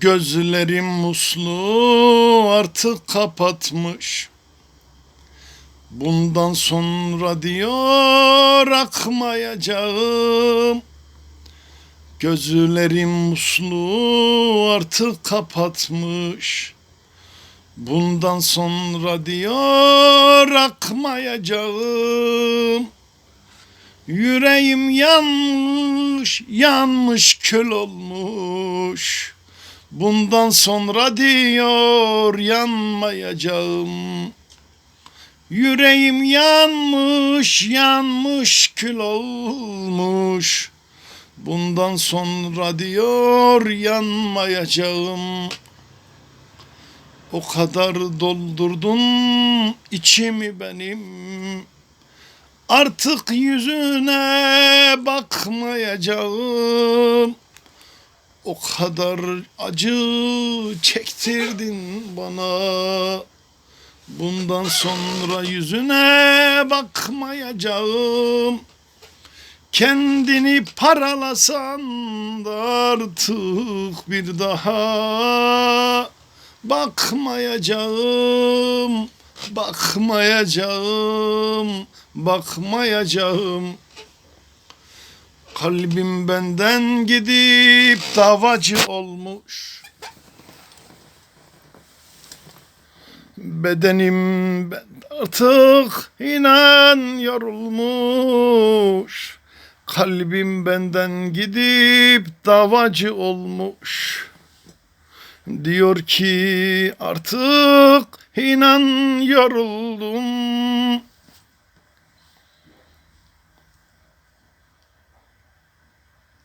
Gözlerim muslu artık kapatmış. Bundan sonra diyor akmayacağım. Gözlerim muslu artık kapatmış. Bundan sonra diyor akmayacağım. Yüreğim yanmış, yanmış kül olmuş. Bundan sonra diyor yanmayacağım. Yüreğim yanmış, yanmış kül olmuş. Bundan sonra diyor yanmayacağım. O kadar doldurdun içimi benim. Artık yüzüne bakmayacağım. O kadar acı çektirdin bana. Bundan sonra yüzüne bakmayacağım. Kendini paralasan da artık bir daha bakmayacağım. Bakmayacağım. Bakmayacağım. Kalbim benden gidip davacı olmuş. Bedenim artık inan yorulmuş. Kalbim benden gidip davacı olmuş. Diyor ki artık inan yoruldum.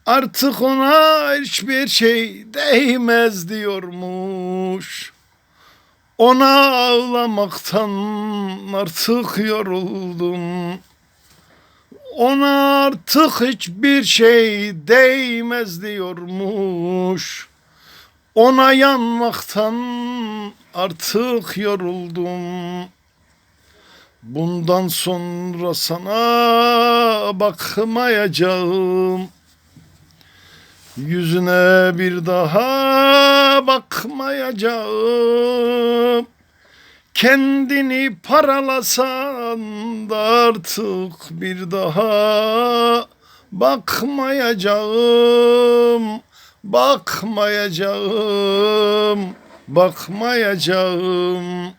Artık ona hiçbir şey değmez diyormuş. Ona ağlamaktan artık yoruldum. Ona artık hiçbir şey değmez diyormuş. Ona yanmaktan artık yoruldum. Bundan sonra sana bakmayacağım. Yüzüne bir daha bakmayacağım. Kendini paralasan da artık bir daha bakmayacağım. Bakmayacağım. Bakmayacağım.